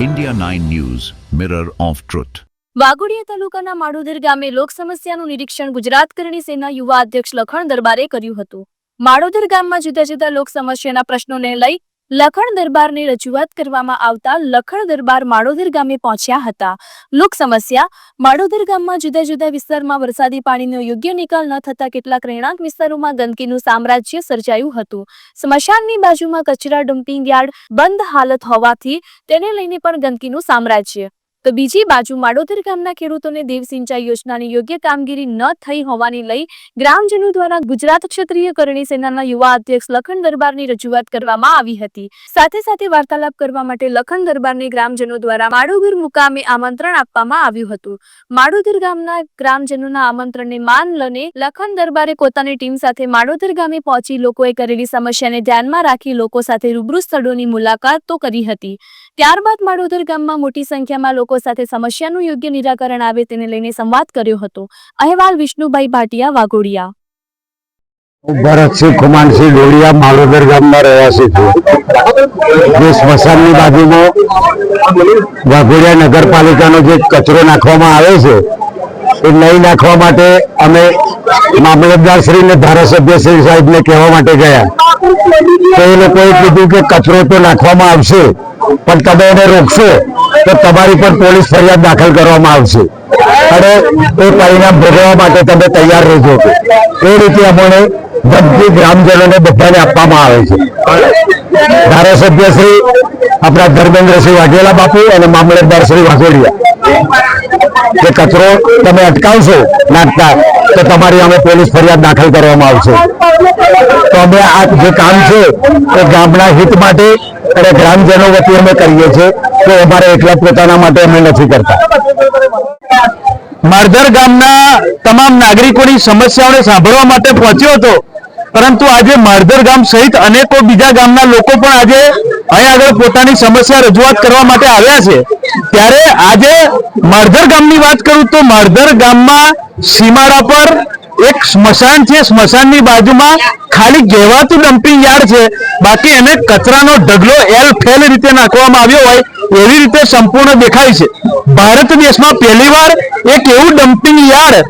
India 9 News, Mirror of Truth. Waghodia તાલુકાના માડોદર ગામે લોક સમસ્યાનું નિરીક્ષણ ગુજરાત કરણી સેના યુવા અધ્યક્ષ લખણ દરબારે કર્યું હતું માડોદર ગામમાં જુદા જુદા લોક સમસ્યાના પ્રશ્નોને લઈ લખણ દરબારની રજૂઆત કરવામાં આવતા લખણ દરબાર માડોદર ગામે પહોંચ્યા હતા. લોક સમસ્યા, માડોદર ગામમાં જુદા જુદા વિસ્તારમાં વરસાદી પાણીનો યોગ્ય નિકાલ ન થતા કેટલાક રહેણાંક વિસ્તારોમાં ગંદકીનું સામ્રાજ્ય સર્જાયું હતું. સ્મશાનની બાજુમાં કચરા ડમ્પિંગ યાર્ડ બંધ હાલત હોવાથી તેને લઈને પણ ગંદકીનું સામ્રાજ્ય તો બીજી બાજુ માડોદર ગામના ખેડૂતોને દેવ સિંચાઈ યોજનાની યોગ્ય કામગીરી ન થઈ હોવાની લઈ ગ્રામજનો દ્વારા ગુજરાત ક્ષત્રિય કરણી સેનાના યુવા અધ્યક્ષ લખન દરબારની રજૂઆત કરવામાં આવી હતી. સાથે સાથે વાર્તાલાપ કરવા માટે લખન દરબારને ગ્રામજનો દ્વારા માડોદર મુકામે આમંત્રણ આપવામાં આવ્યું હતું. માડોદર ગામના ગ્રામજનોના આમંત્રણને માન લને લખન દરબારે પોતાની ટીમ સાથે માડોદર ગામે પહોંચી લોકોએ કરેલી સમસ્યાને ધ્યાનમાં રાખી લોકો સાથે રૂબરૂ સ્થળોની મુલાકાતો કરી હતી. ત્યારબાદ માડોદર ગામમાં મોટી સંખ્યામાં લોકો સાથે સમસ્યાનું યોગ્ય નિરાકરણ આવે તેને લઈને સંવાદ કર્યો હતો. અહેવાલ વિષ્ણુભાઈ ભાટિયા, વાઘોડિયા. ભરતસિંહ કુમારસિંહ ડોડિયા માલોદર ગામના રહેવાસી છું. જે સ્મશાનની બાજુમાં વાઘોડિયા નગરપાલિકાનો જે કચરો નાખવામાં આવે છે, એ નહીં નાખવા માટે અમે મામલતદાર શ્રી ને ધારાસભ્ય શ્રી સાહેબને કહેવા માટે ગયા. તો એ લોકોએ કીધું કે કચરો તો નાખવામાં આવશે. પણ તમે એને રોકશો તો તમારી પર પોલીસ ફરિયાદ દાખલ કરવામાં આવશે. અને એ પરિણામ ભોગવવા માટે તમે તૈયાર રહેજો. એ રીતે અમને ધમકી ગ્રામજનોને બધાને આપવામાં આવે છે. ધારાસભ્ય શ્રી, આપણા ધર્મેન્દ્રસિંહ વાઘેલા બાપુ અને મામલતદાર શ્રી વાઘોડિયા. કે કચરો તમે અટકાવશો નાખતા, તો તમારી અમે પોલીસ ફરિયાદ દાખલ કરવામાં આવશે. તો અમે આ જે કામ છે, એ ગામના હિત માટે અને ગ્રામજનો વતી અમે કરીએ છીએ તો અમારે એકલા પોતાના માટે અમે નથી કરતા. મારધર ગામના તમામ નાગરિકોની સમસ્યાઓને સાંભળવા માટે પહોંચ્યો હતો. પરંતુ આજે મારધર ગામ સહિત અનેકો બીજા ગામના લોકો પણ આજે અહીં આગળ પોતાની સમસ્યા રજૂઆત કરવા માટે આવ્યા છે. ત્યારે આજે મારધર ગામની વાત કરું તો મારધર ગામમાં સીમાડા પર એક સ્મશાન છે, સ્મશાનની બાજુમાં ખાલી કહેવાતું ડમ્પિંગ યાર્ડ છે. બાકી એને કચરાનો ઢગલો એલ ફેલ રીતે નાખવામાં આવ્યો હોય એવી રીતે સંપૂર્ણ દેખાય છે. ભારત દેશમાં પહેલીવાર એક એવું ડમ્પિંગ યાર્ડ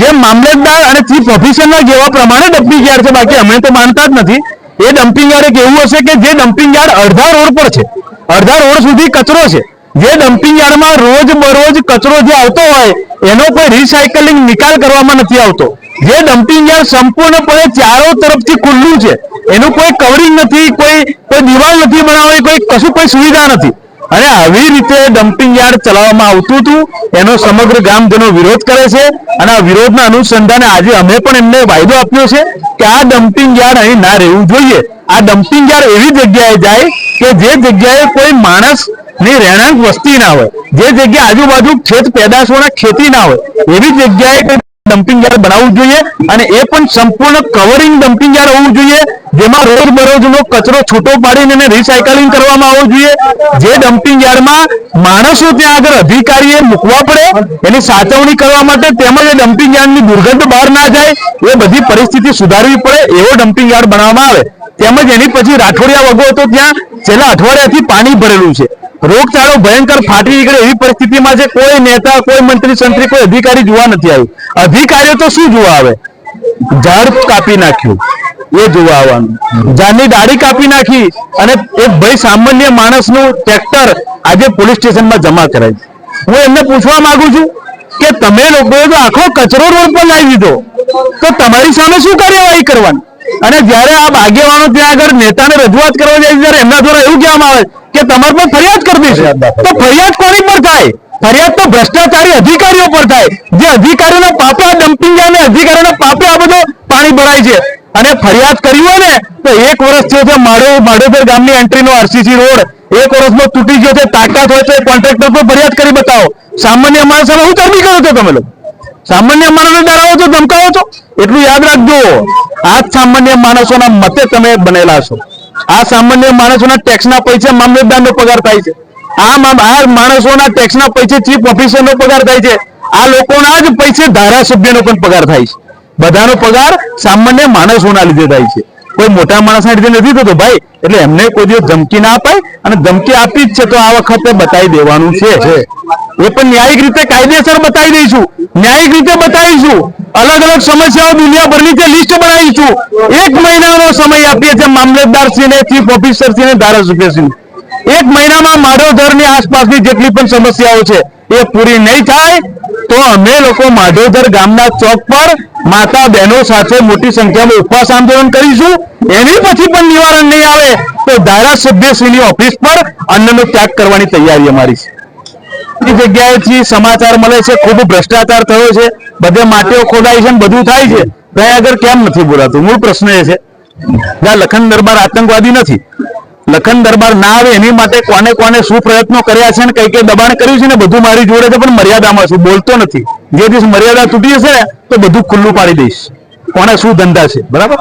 જે મામલતદાર અને ચીફ ઓફિસરના જેવા પ્રમાણે ડમ્પિંગ યાર્ડ છે. બાકી અમે તો માનતા જ નથી. એ ડમ્પિંગ યાર્ડ એક એવું હશે કે જે ડમ્પિંગ યાર્ડ અડધા રોડ પર છે. અડધા રોડ સુધી કચરો છે. જે ડમ્પિંગ યાર્ડમાં રોજ બરોજ કચરો જે આવતો હોય એનો કોઈ રિસાયકલિંગ નિકાલ કરવામાં નથી આવતો. જે ડમ્પિંગ યાર્ડ સંપૂર્ણપણે ચારો તરફથી ખુલ્લું છે. એનું કોઈ કવરિંગ નથી, કોઈ કોઈ દિવાલ નથી બનાવવાની, કોઈ કશું, કોઈ સુવિધા નથી. અને આવી રીતે ડમ્પિંગ યાર્ડ ચલાવવામાં આવતું હતું. એનો સમગ્ર ગ્રામજનો વિરોધ કરે છે અને આ વિરોધના અનુસંધાને આજે અમે પણ એમને વાયદો આપ્યો છે કે આ ડમ્પિંગ યાર્ડ અહીં ના રહેવું જોઈએ. આ ડમ્પિંગ યાર્ડ એવી જગ્યાએ જાય કે જે જગ્યાએ કોઈ માણસ ની રહેણાંક વસ્તી ના હોય. જે જગ્યા આજુબાજુ ખેત પેદાશોના ખેતી ના હોય, એવી જગ્યાએ ડમ્પિંગ યાર્ડ બનાવવું જોઈએ અને એ પણ સંપૂર્ણ કવરિંગ ડમ્પિંગ યાર્ડ હોવું જોઈએ, જેમાં રોજ બરોજનો કચરો છૂટો પાડીને એને રિસાયકલિંગ કરવામાં આવવું જોઈએ. જે ડમ્પિંગ યાર્ડમાં માણસો ત્યાં આગળ અધિકારીએ મૂકવા પડે, એની સાચવણી કરવા માટે તેમજ એ ડમ્પિંગ યાર્ડની દુર્ગંધ બહાર ના જાય, એ બધી પરિસ્થિતિ સુધારવી પડે એવો ડમ્પિંગ યાર્ડ બનાવવામાં આવે. તેમજ એની પછી રાઠોડિયા વગો તો ત્યાં છેલ્લા અઠવાડિયાથી પાણી ભરેલું છે. રોગચાળો ભયંકર ફાટી નીકળે એવી પરિસ્થિતિમાં છે, કોઈ નેતા, કોઈ મંત્રી, સંત્રી, કોઈ અધિકારી જોવા નથી આવ્યું. અધિકારીઓ તો શું જોવા આવે? ઝાડ કાપી નાખ્યું. એ જોવા આવવાનું. ઝાડની ડાળી કાપી નાખી અને એક ભાઈ સામાન્ય માણસનું ટ્રેક્ટર આજે પોલીસ સ્ટેશનમાં જમા કરાય હું એમને પૂછવા માંગુ છું કે તમે લોકોએ તો આખો કચરો રોડ પર લાવી દીધો. તો તમારી સામે શું કાર્યવાહી કરવાની? અને જ્યારે આ આગેવાનો ત્યાં આગળ નેતાને રજૂઆત કરવા જાય ત્યારે એમના દ્વારા એવું કહેવામાં આવે કે તમારે પર ફરિયાદ કરવી છે. તો ફરિયાદ કોની પર થાય? ફરિયાદ તો ભ્રષ્ટાચારી અધિકારીઓ પર થાય. જે અધિકારીઓના પાપે ડમ્પિંગ અને અધિકારીઓના પાપે આ બધો પાણી ભરાય છે. અને ફરિયાદ કરી હોય ને તો એક વર્ષ થયો છે મારો માડોદર ગામની એન્ટ્રીનો આરસીસી રોડ. એક વર્ષમાં તૂટી ગયો છે તાકાત હોય તો એ કોન્ટ્રાક્ટર પર ફરિયાદ કરી બતાવો. સામાન્ય માણસ હવે હું ચરબી કરો છો તમે લોકો? સામાન્ય માણસને ડરાવો છો ધમકાવો છો? એટલું યાદ રાખજો. આ સામાન્ય માણસોના મતે તમે બનેલા છો. આ સામાન્ય માણસોના ટેક્સના પૈસે મામલતદારનો પગાર થાય છે. આ આ માણસોના ટેક્સના પૈસે ચીફ ઓફિસરનો પગાર થાય છે. આ લોકોના જ પૈસે ધારાસભ્યનો પણ પગાર થાય છે. બધાનો પગાર સામાન્ય માણસોના લીધે થાય છે. કોઈ મોટા માણસના લીધે નથી થતો ભાઈ. એટલે એમને કોઈ દિવસ ધમકી ના અપાય અને ધમકી આપી જ છે તો આ વખતે બતાવી દેવાનું છે. એ પણ ન્યાયિક રીતે કાયદેસર બતાવી દઈશું ન્યાયિક રીતે બતાવીશું અલગ અલગ સમસ્યાઓ દુનિયાભરની છે લિસ્ટ બનાવીશું એક મહિનાનો સમય આપીએ છીએ મામલતદારશ્રીને ચીફ ઓફિસરશ્રીને ધારાસભ્યશ્રીને એક મહિનામાં માધવધરની આસપાસની જેટલી પણ સમસ્યાઓ છે, એ પૂરી નહીં થાય, તો અમે લોકો માધવધર ગામના ચોક પર માતા બહેનો સાથે મોટી સંખ્યામાં ઉપવાસ આંદોલન કરીશું. એની પછી પણ નિવારણ નહીં આવે, તો ધારાસભ્યશ્રીની ઓફિસ પર અન્નનો ત્યાગ કરવાની તૈયારી અમારી છે. એ જગ્યાએથી સમાચાર મળે છે, ખૂબ ભ્રષ્ટાચાર થયો છે, બધે માટીઓ ખોદાય છે બધું થાય છે. ત્યાં કેમ નથી બોલાતું? મૂળ પ્રશ્ન એ છે. લખન દરબાર આતંકવાદી નથી. લખન દરબાર ના આવે એની માટે કોને કોને શું પ્રયત્નો કર્યા છે ને કઈ કઈ દબાણ કર્યું છે ને બધું મારી જોડે છે, પણ મર્યાદામાં છું, બોલતો નથી. જે દિવસ મર્યાદા તૂટી જશે ને, તો બધું ખુલ્લું પાડી દઈશ. કોને શું ધંધા છે? બરાબર?